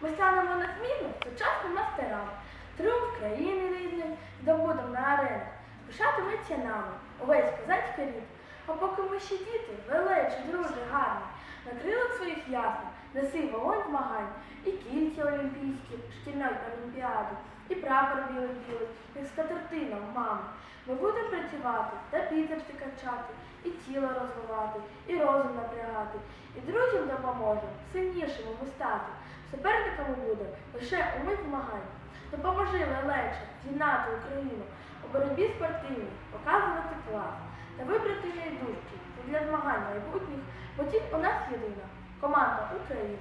Ми станемо на зміну сучасним мастерам. Тріумф країни рідної здобудемо на аренах. Пишатиметься нами увесь козацький рід. А поки ми ще діти, величі, друже, гарні, на крилах своїх ясно, неси вогонь змагань, і кільці олімпійські, шкільної олімпіади, і прапор білий білий, як скатертина в мами. Ми будемо працювати та біцепси качати, і тіло розвивати, і розум напрягати, і друзям допоможемо сильнішими ми стати. Суперниками буде лише умить змагань. Допоможи легше з'єднати Україну у боротьбі спортивній, показувати клас та вибрати найдужчі для змагань майбутніх, бо тільки у нас єдина команда України.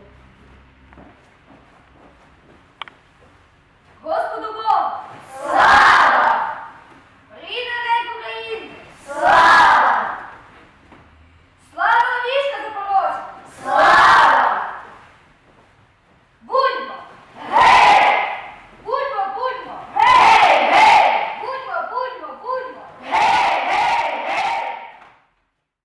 Господу Богу!